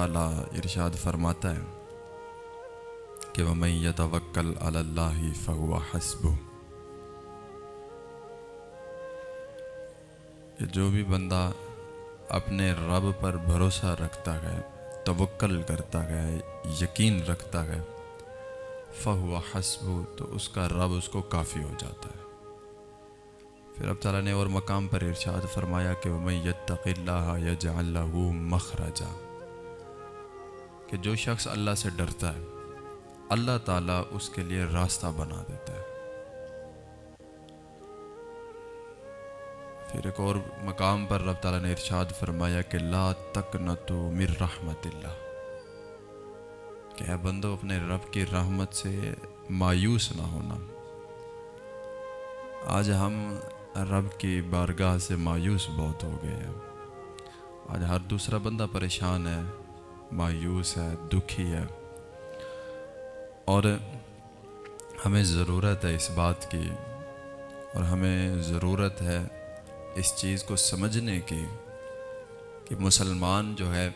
ताला इरशाद फरमाता है कि वह मैं यतवक्कल अल्लाह फ़हुवा हस्बु कि जो भी बंदा अपने रब पर भरोसा रखता है तवक्ल करता है, यकीन रखता है फ़हुआ हस्बु तो उसका रब उसको काफ़ी हो जाता है। फिर अब तला ने और मकाम पर इरशाद फरमाया कि मैं यत्तक़िल्ला यजअल्लहु मखरजा। कि जो शख्स अल्लाह से डरता है, अल्लाह ताला उसके लिए रास्ता बना देता है। फिर एक और मकाम पर रब ताला ने इरशाद फरमाया कि ला तक न तो मिर रहमतिल्ला कि है बंदो, अपने रब की रहमत से मायूस ना होना। आज हम रब की बारगाह से मायूस बहुत हो गए हैं। आज हर दूसरा बंदा परेशान है। मायूस है, दुखी है। और हमें ज़रूरत है इस बात की और हमें ज़रूरत है इस चीज़ को समझने की कि मुसलमान जो है,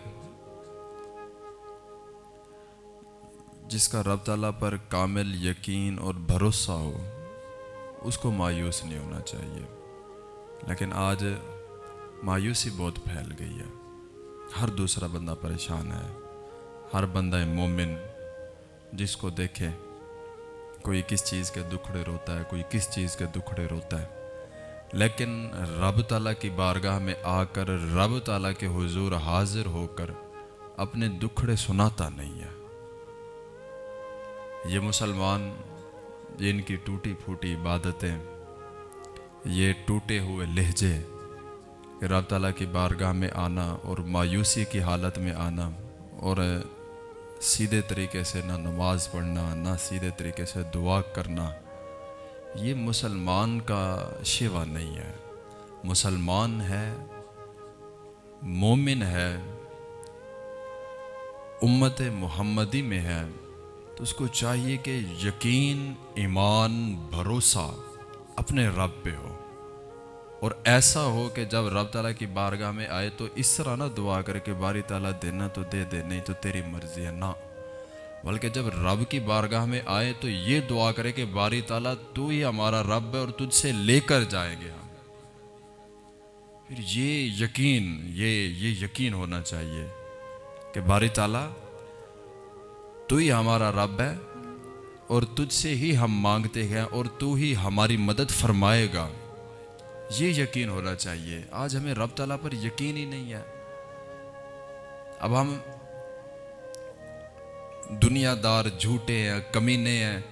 जिसका रब तला पर कामिल यकीन और भरोसा हो, उसको मायूस नहीं होना चाहिए। लेकिन आज मायूसी बहुत फैल गई है। हर दूसरा बंदा परेशान है। हर बंदा मोमिन, जिसको देखे, कोई किस चीज़ के दुखड़े रोता है, कोई किस चीज़ के दुखड़े रोता है। लेकिन रब ताला की बारगाह में आकर, रब ताला के हुजूर हाजिर होकर, अपने दुखड़े सुनाता नहीं है। ये मुसलमान जिनकी टूटी फूटी इबादतें, ये टूटे हुए लहजे रब ताला की बारगाह में आना और मायूसी की हालत में आना और सीधे तरीके से ना नमाज़ पढ़ना, ना सीधे तरीके से दुआ करना, ये मुसलमान का शिवा नहीं है। मुसलमान है, मोमिन है, उम्मत मोहम्मदी में है तो उसको चाहिए कि यकीन, ईमान, भरोसा अपने रब पे हो। और ऐसा हो कि जब रब ताला की बारगाह में आए तो इस तरह ना दुआ करके बारी ताला देना तो दे दे, नहीं तो तेरी मर्ज़ी है ना। बल्कि जब रब की बारगाह में आए तो ये दुआ करे कि बारी ताला तू ही हमारा रब है और तुझसे लेकर जाएँगे हम। फिर ये यकीन, ये ये यकीन होना चाहिए कि बारी ताला तू ही हमारा रब है और तुझसे ही हम मांगते हैं और तू ही हमारी मदद फरमाएगा। ये यकीन होना चाहिए। आज हमें रब तला पर यकीन ही नहीं है। अब हम दुनियादार झूठे हैं, कमीने हैं,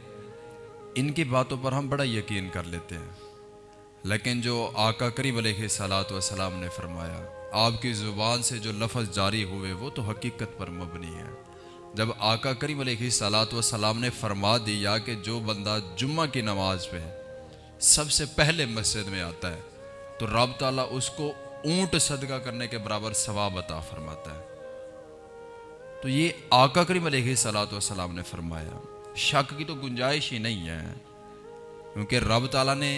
इनकी बातों पर हम बड़ा यकीन कर लेते हैं। लेकिन जो आका करीब सलात सलाम ने फरमाया, आपकी ज़ुबान से जो लफ्ज़ जारी हुए, वो तो हकीकत पर मबनी है। जब आका करीम सलात सलाम ने फरमा दिया कि जो बंदा जुम्मा की नमाज़ पे सबसे पहले मस्जिद में आता है तो रब ताला उसको ऊँट सदका करने के बराबर सवाब अता फरमाता है। तो ये आका करीम सलात सलाम ने फरमाया, शक की तो गुंजाइश ही नहीं है, क्योंकि रब ताला ने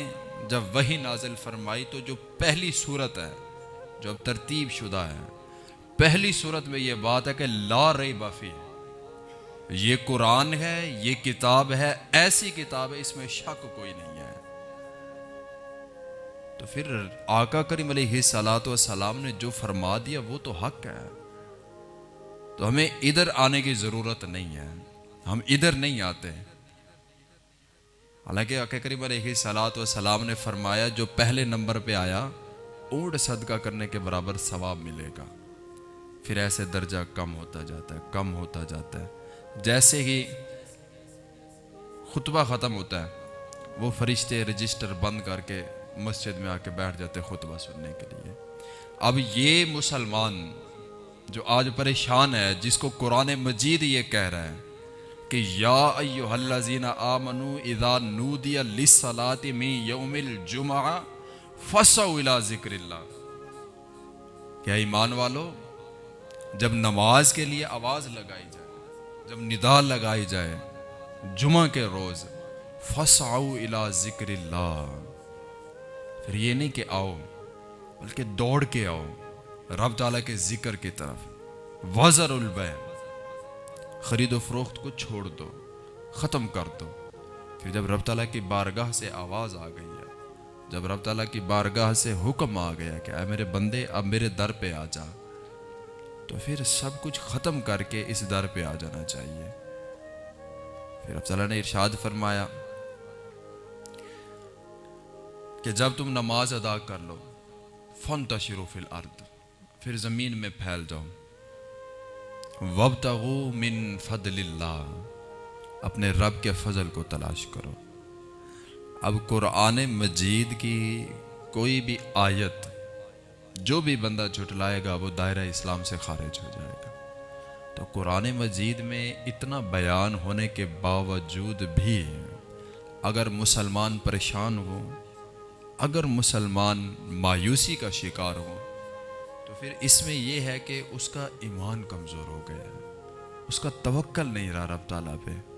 जब वही नाजिल फरमाई तो जो पहली सूरत है, जो अब तरतीब शुदा है, पहली सूरत में यह बात है कि ला रही बाफी ये कुरान है, ये किताब है, ऐसी किताब है, इसमें शक कोई नहीं है। तो फिर आका करीम सलात सलाम ने जो फरमा दिया, वो तो हक है। तो हमें इधर आने की ज़रूरत नहीं है। हम इधर नहीं आते हालाँकि आका करीम सलात सलाम ने फरमाया, जो पहले नंबर पे आया ऊँट सदका करने के बराबर सवाब मिलेगा। फिर ऐसे दर्जा कम होता जाता है, कम होता जाता है। जैसे ही खुतबा ख़त्म होता है, वो फरिश्ते रजिस्टर बंद करके मस्जिद में आके बैठ जाते खुतबा सुनने के लिए। अब ये मुसलमान जो आज परेशान है, जिसको कुरान मजीद ये कह रहा है कि, या अयोहल्लाजीना आमनु इदा नूदिया लिसलाति मी यौमिल जुमा फसा जिक्रिल्ला क्या ईमान वालो, जब नमाज़ के लिए आवाज़ लगाई जाए, जब निदा लगाई जाए जुमा के रोज फसाऊ इला ज़िक्र फिर ये नहीं कि आओ, बल्कि दौड़ के आओ, रब ताला के ज़िक्र की तरफ़। वज़रुलबैन ख़रीदो फरोख्त को छोड़ दो, ख़त्म कर दो। फिर जब रब ताला की बारगाह से आवाज़ आ गई है, जब रब ताला की बारगाह से हुक्म आ गया कि अः मेरे बंदे, अब मेरे दर पे आ जा। तो फिर सब कुछ ख़त्म करके इस दर पे आ जाना चाहिए। फिर रब ताला ने इरशाद फरमाया कि जब तुम नमाज़ अदा कर लो फ़न तशरफिल अर्द, फिर ज़मीन में फैल जाओ। वब तगो मिन फदलिल्ला अपने रब के फजल को तलाश करो। अब कुरान मजीद की कोई भी आयत, जो भी बंदा झुटलाएगा, वो दायरा इस्लाम से खारिज हो जाएगा। तो कुरान मजीद में इतना बयान होने के बावजूद भी, अगर मुसलमान परेशान हो अगर मुसलमान मायूसी का शिकार हो तो फिर इसमें यह है कि उसका ईमान कमज़ोर हो गया उसका तवक्ल नहीं रहा रब तला पे।